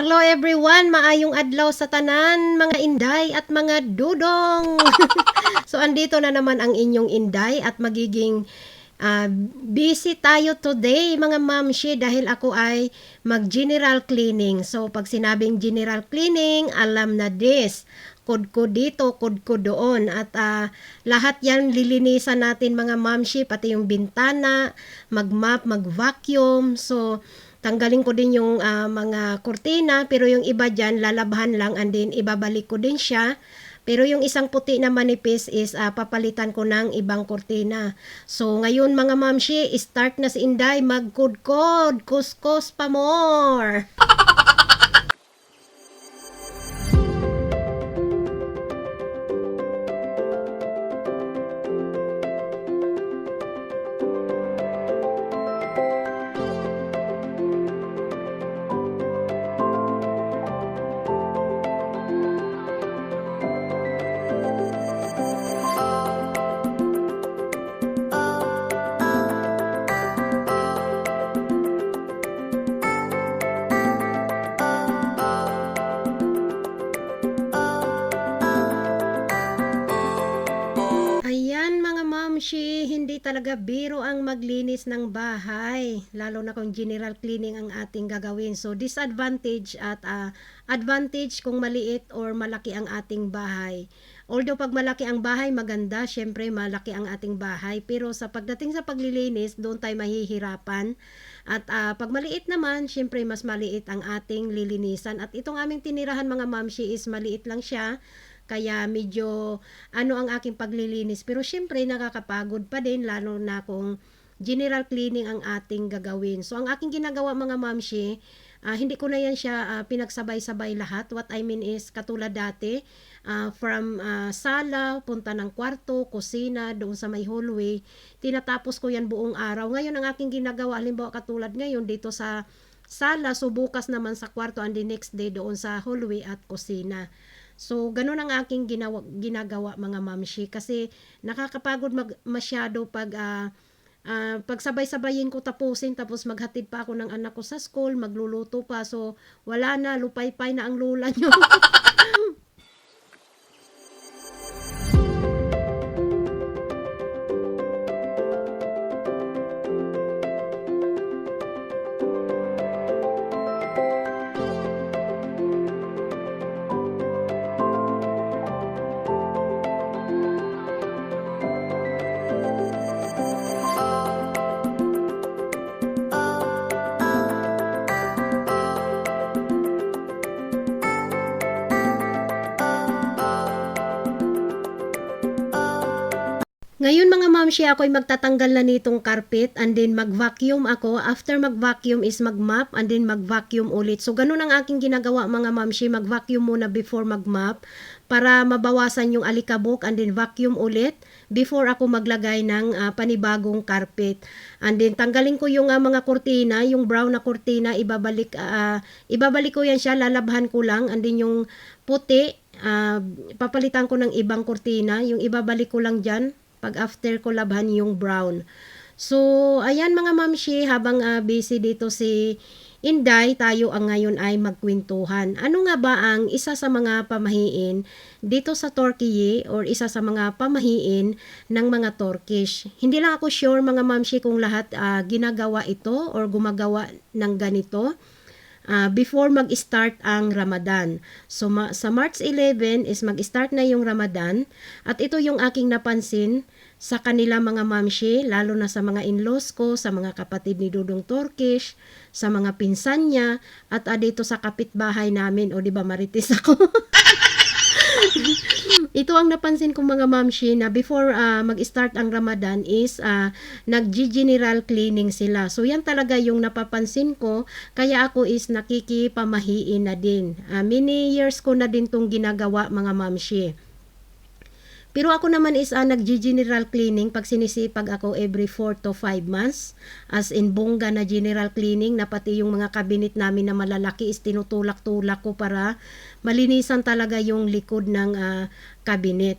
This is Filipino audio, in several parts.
Hello everyone, maayong adlaw sa tanan, mga inday at mga dudong. so andito na naman ang inyong inday at magiging ah, busy tayo today mga mamshi dahil ako ay mag general cleaning. So pag sinabing general cleaning, alam na this. Kod ko dito, kod ko doon. At ah, lahat yan lilinisan natin mga mamshi, pati yung bintana, mag-map, mag-vacuum. So tanggalin ko din yung ah, mga kurtina pero yung iba dyan lalabahan lang and then ibabalik ko din siya. Pero yung isang puti na manipis is ah, papalitan ko ng ibang kurtina. So ngayon mga mamshi start na si Inday. Magkudkod kuskus pa more talaga biro ang maglinis ng bahay. Lalo na kung general cleaning ang ating gagawin. So disadvantage at ah, advantage kung maliit or malaki ang ating bahay. Although pag malaki ang bahay, maganda. Syempre malaki ang ating bahay. Pero sa pagdating sa paglilinis, doon tayo mahihirapan. At ah, pag maliit naman, syempre mas maliit ang ating lilinisan. At itong aming tinirahan mga mamshi is maliit lang siya. Kaya medyo ano ang aking paglilinis. Pero syempre nakakapagod pa din lalo na kung general cleaning ang ating gagawin. So ang aking ginagawa mga mamshi, ah, hindi ko na yan siya ah, pinagsabay-sabay lahat. What I mean is katulad dati, ah, from ah, sala, punta ng kwarto, kusina, doon sa may hallway, tinatapos ko yan buong araw. Ngayon ang aking ginagawa, halimbawa katulad ngayon dito sa sala, so bukas naman sa kwarto and the next day doon sa hallway at kusina. So, ganun ang aking ginawa, ginagawa mga mamshi kasi nakakapagod mag, masyado pag ah, ah, pag sabay-sabayin ko tapusin tapos maghatid pa ako ng anak ko sa school, magluluto pa. So, wala na, lupay-pay na ang lula nyo. Ngayon mga mamshi, ako ay magtatanggal na nitong carpet and then mag-vacuum ako. After mag-vacuum is mag-mop and then mag-vacuum ulit. So ganun ang aking ginagawa mga mamshi, mag-vacuum muna before mag-mop para mabawasan yung alikabok and then vacuum ulit before ako maglagay ng ah, panibagong carpet. And then tanggalin ko yung ah, mga kurtina, yung brown na kurtina, ibabalik ah, ibabalik ko yan siya, lalabhan ko lang and then yung puti ah, papalitan ko ng ibang kurtina, yung ibabalik ko lang dyan pag after ko labhan yung brown. So, ayan mga mamshi, habang ah, busy dito si Inday, tayo ang ngayon ay magkwentuhan. Ano nga ba ang isa sa mga pamahiin dito sa Turkey or isa sa mga pamahiin ng mga Turkish? Hindi lang ako sure mga mamshi kung lahat ah, ginagawa ito or gumagawa ng ganito ah, before mag-start ang Ramadan. So ma- sa March 11 is mag-start na yung Ramadan at ito yung aking napansin sa kanila mga mamshi, lalo na sa mga in-laws ko, sa mga kapatid ni Dudong Turkish, sa mga pinsan niya, at ah, dito sa kapitbahay namin, o di ba marites ako. Ito ang napansin kong mga mamshi na before ah, mag-start ang Ramadan is ah, nag-general cleaning sila. So yan talaga yung napapansin ko kaya ako is nakikipamahiin na din. Ah, many years ko na din tong ginagawa mga mamshi. Pero ako naman is uh, nag-general cleaning pag sinisipag ako every 4 to 5 months. As in bongga na general cleaning na pati yung mga cabinet namin na malalaki is tinutulak-tulak ko para malinisan talaga yung likod ng ah, cabinet.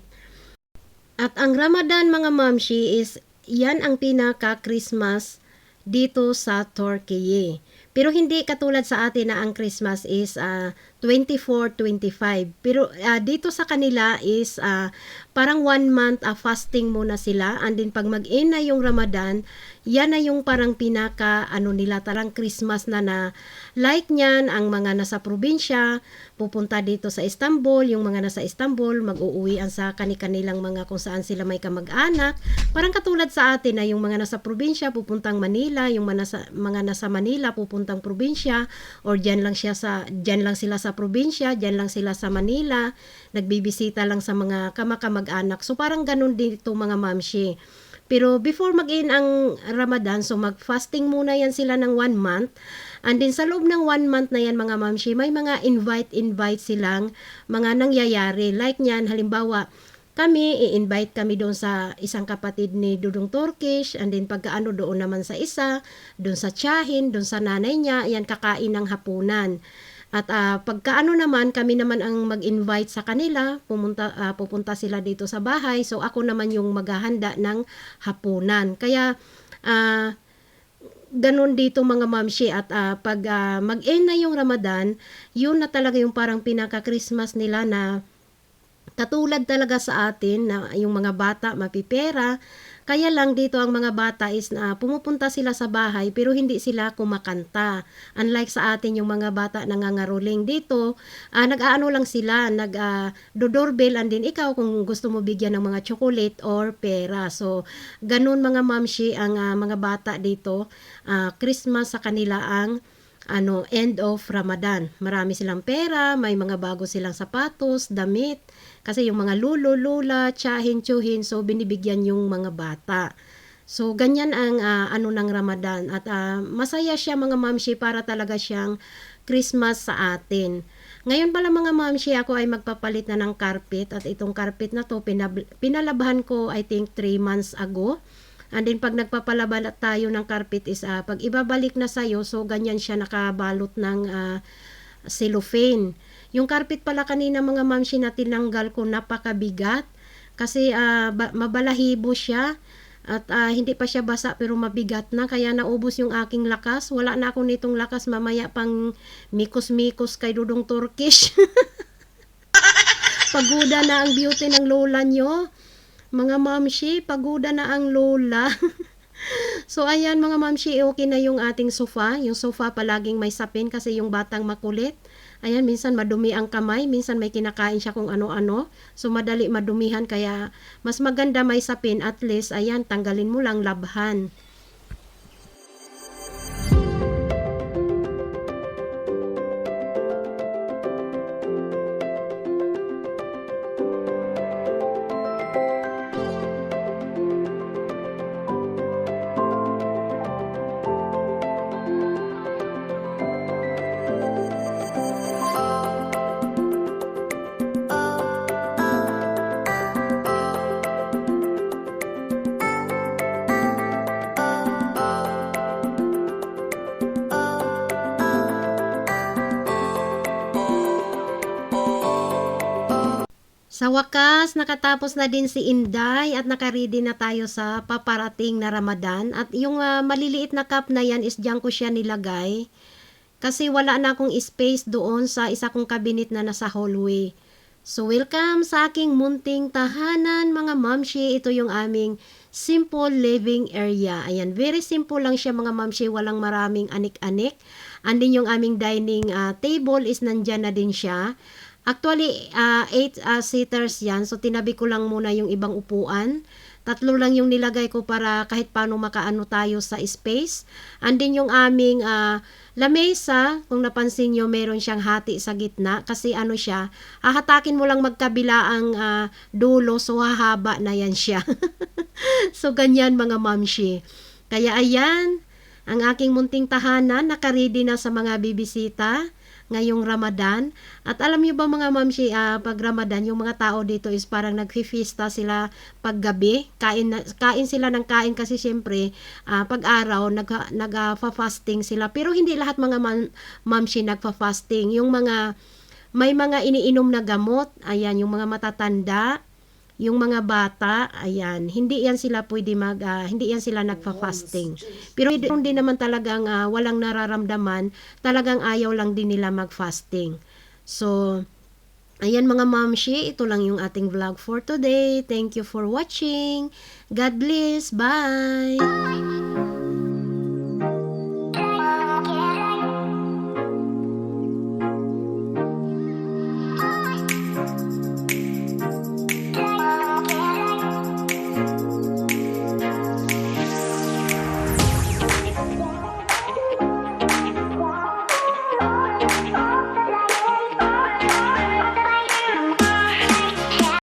At ang Ramadan mga mamshi is yan ang pinaka-Christmas dito sa Turkey. Pero hindi katulad sa atin na ang Christmas is ah, 24-25. Pero ah, dito sa kanila is ah, parang one month ah, fasting muna sila. And then pag mag-in na yung Ramadan, yan na yung parang pinaka ano nila tarang Christmas na na like niyan ang mga nasa probinsya pupunta dito sa Istanbul yung mga nasa Istanbul mag-uuwian sa kani-kanilang mga kung saan sila may kamag-anak parang katulad sa atin na yung mga nasa probinsya pupuntang Manila yung mga nasa, mga nasa Manila pupuntang probinsya or diyan lang siya sa diyan lang sila sa probinsya diyan lang sila sa Manila nagbibisita lang sa mga kamakamag-anak so parang ganun dito mga mamshi pero before mag-in ang Ramadan, so mag-fasting muna yan sila ng one month. And then sa loob ng one month na yan mga mamshi, may mga invite-invite silang mga nangyayari. Like niyan, halimbawa, kami, i-invite kami doon sa isang kapatid ni Dudong Turkish, and then pagkaano doon naman sa isa, doon sa tiyahin, doon sa nanay niya, yan kakain ng hapunan. At ah, pagkaano naman, kami naman ang mag-invite sa kanila, pumunta, ah, pupunta sila dito sa bahay, so ako naman yung maghahanda ng hapunan. Kaya, ah, ganun dito mga mamshi at ah, pag ah, mag-end na yung Ramadan, yun na talaga yung parang pinaka-Christmas nila na katulad talaga sa atin na yung mga bata mapipera. Kaya lang dito ang mga bata is na pumupunta sila sa bahay pero hindi sila kumakanta. Unlike sa atin yung mga bata nangangaroling dito, ah, nag-aano lang sila, nag ah, doorbell and din ikaw kung gusto mo bigyan ng mga chocolate or pera. So, ganun mga mamshi ang ah, mga bata dito. Ah, Christmas sa kanila ang ano end of Ramadan. Marami silang pera, may mga bago silang sapatos, damit. Kasi yung mga lulo, lula, tsahin, tsuhin, so binibigyan yung mga bata. So, ganyan ang ah, ano ng Ramadan. At ah, masaya siya mga mamshi para talaga siyang Christmas sa atin. Ngayon pala mga mamshi, ako ay magpapalit na ng carpet. At itong carpet na to, pinab- pinalabahan ko I think 3 months ago. And then pag nagpapalaba na tayo ng carpet is ah, pag ibabalik na sa'yo, so ganyan siya nakabalot ng ah, cellophane. Yung carpet pala kanina mga mamshi na tinanggal ko napakabigat kasi ah, ba- mabalahibo siya at ah, hindi pa siya basa pero mabigat na kaya naubos yung aking lakas. Wala na ako nitong lakas mamaya pang mikos-mikos kay Dudong Turkish. Paguda na ang beauty ng lola nyo. Mga mamshi, paguda na ang lola. so ayan mga mamshi, okay na yung ating sofa. Yung sofa palaging may sapin kasi yung batang makulit. Ayan, minsan madumi ang kamay, minsan may kinakain siya kung ano-ano. So madali madumihan kaya mas maganda may sapin at least ayan, tanggalin mo lang labhan. Sa wakas, nakatapos na din si Inday at nakaready na tayo sa paparating na Ramadan. At yung ah, maliliit na cup na yan is diyan ko siya nilagay. Kasi wala na akong space doon sa isa kong cabinet na nasa hallway. So welcome sa aking munting tahanan mga mamshi. Ito yung aming simple living area. Ayan, very simple lang siya mga mamshi. Walang maraming anik-anik. And din yung aming dining ah, table is nandyan na din siya. Actually, 8 seaters yan. So, tinabi ko lang muna yung ibang upuan. Tatlo lang yung nilagay ko para kahit paano makaano tayo sa space. And din yung aming ah, lamesa, kung napansin nyo, meron siyang hati sa gitna. Kasi ano siya, hahatakin mo lang magkabila ang ah, dulo, so hahaba na yan siya. so, ganyan mga mamshi. Kaya ayan, ang aking munting tahanan, nakaready na sa mga bibisita ngayong Ramadan. At alam niyo ba mga mamshi, ah, pag Ramadan, yung mga tao dito is parang nagfi-fiesta sila paggabi. Kain, kain sila ng kain kasi syempre, ah, pag araw, nag, nag-fasting sila. Pero hindi lahat mga mam, mamshi nagfa-fasting. Yung mga, may mga iniinom na gamot, ayan, yung mga matatanda, yung mga bata, ayan, hindi yan sila pwede mag, ah, hindi yan sila nagfa-fasting. Pero hindi naman talagang ah, walang nararamdaman, talagang ayaw lang din nila mag-fasting. So, ayan mga mamshi, ito lang yung ating vlog for today. Thank you for watching. God bless. Bye!